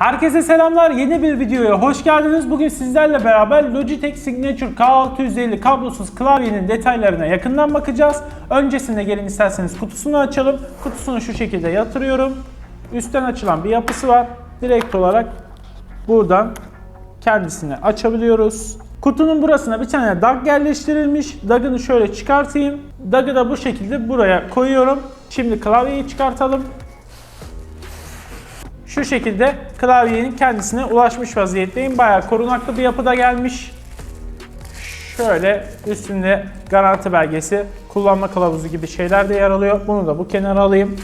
Herkese selamlar. Yeni bir videoya hoş geldiniz. Bugün sizlerle beraber Logitech Signature K650 kablosuz klavyenin detaylarına yakından bakacağız. Öncesinde gelin isterseniz kutusunu açalım. Kutusunu şu şekilde yatırıyorum. Üstten açılan bir yapısı var. Direkt olarak buradan kendisini açabiliyoruz. Kutunun burasına bir tane DAG yerleştirilmiş. DAG'ını şöyle çıkartayım. DAG'ı da bu şekilde buraya koyuyorum. Şimdi klavyeyi çıkartalım. Şu şekilde klavyenin kendisine ulaşmış vaziyetteyim. Bayağı korunaklı bir yapıda gelmiş. Şöyle üstünde garanti belgesi, kullanma kılavuzu gibi şeyler de yer alıyor. Bunu da bu kenara alayım.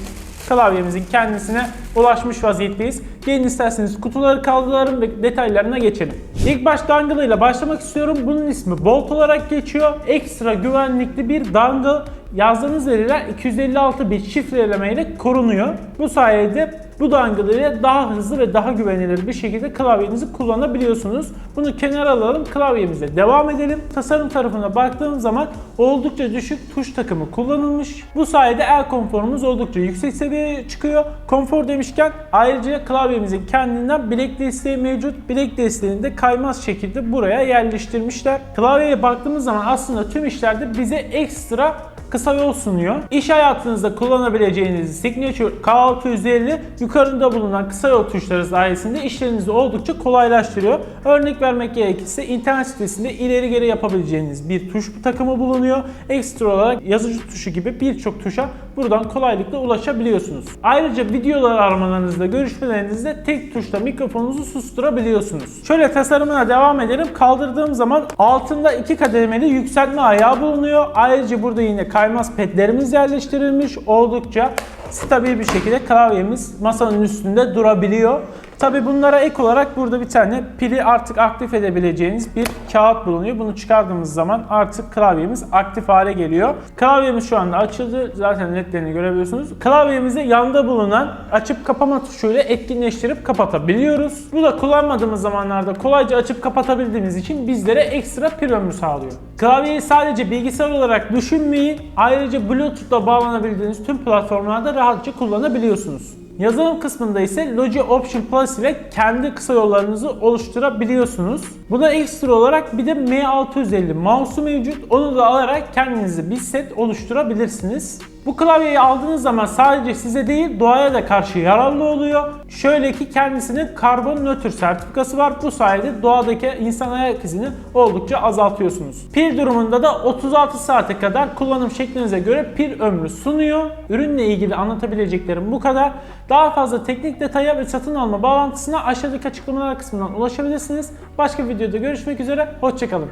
Klavyemizin kendisine ulaşmış vaziyetteyiz. Gelin isterseniz kutuları kaldıralım ve detaylarına geçelim. İlk baş dangle ile başlamak istiyorum. Bunun ismi Bolt olarak geçiyor. Ekstra güvenlikli bir dangle. Yazdığınız veriler 256 bit şifreleme ile korunuyor. Bu sayede bu dangle ile daha hızlı ve daha güvenilir bir şekilde klavyenizi kullanabiliyorsunuz. Bunu kenara alalım, klavyemize devam edelim. Tasarım tarafına baktığım zaman oldukça düşük tuş takımı kullanılmış. Bu sayede el konforumuz oldukça yüksek seviyeye çıkıyor. Konfor demişken ayrıca klavyemizin kendinden bilek desteği mevcut. Bilek desteğini de kaymaz şekilde buraya yerleştirmişler. Klavyeye baktığımız zaman aslında tüm işlerde bize ekstra kısa yol sunuyor. İş hayatınızda kullanabileceğiniz Signature K650 yukarıda bulunan kısa yol tuşları sayesinde işlerinizi oldukça kolaylaştırıyor. Örnek vermek gerekirse internet sitesinde ileri geri yapabileceğiniz bir tuş takımı bulunuyor. Ekstra olarak yazıcı tuşu gibi birçok tuşa buradan kolaylıkla ulaşabiliyorsunuz. Ayrıca videolar aramalarınızda, görüşmelerinizde tek tuşla mikrofonunuzu susturabiliyorsunuz. Şöyle tasarımına devam edelim. Kaldırdığım zaman altında iki kademeli yükseltme ayağı bulunuyor. Ayrıca burada yine kaymaz pedlerimiz yerleştirilmiş. Oldukça stabil bir şekilde klavyemiz masanın üstünde durabiliyor. Tabi bunlara ek olarak burada bir tane pili artık aktif edebileceğiniz bir kağıt bulunuyor. Bunu çıkardığımız zaman artık klavyemiz aktif hale geliyor. Klavyemiz şu anda açıldı. Zaten netlerini görebiliyorsunuz. Klavyemizi yanda bulunan açıp kapama tuşuyla etkinleştirip kapatabiliyoruz. Bu da kullanmadığımız zamanlarda kolayca açıp kapatabildiğimiz için bizlere ekstra pil ömrü sağlıyor. Klavyeyi sadece bilgisayar olarak düşünmeyin. Ayrıca Bluetooth'la bağlanabildiğiniz tüm platformlarda rahatça kullanabiliyorsunuz. Yazılım kısmında ise Logi Option Plus ile kendi kısa yollarınızı oluşturabiliyorsunuz. Buna ekstra olarak bir de M650 mouse'u mevcut. Onu da alarak kendinize bir set oluşturabilirsiniz. Bu klavyeyi aldığınız zaman sadece size değil doğaya da karşı yararlı oluyor. Şöyle ki kendisinin karbon nötr sertifikası var. Bu sayede doğadaki insan ayak izini oldukça azaltıyorsunuz. Pil durumunda da 36 saate kadar kullanım şeklinize göre pil ömrü sunuyor. Ürünle ilgili anlatabileceklerim bu kadar. Daha fazla teknik detaya ve satın alma bağlantısına aşağıdaki açıklamalar kısmından ulaşabilirsiniz. Başka videoda görüşmek üzere. Hoşçakalın.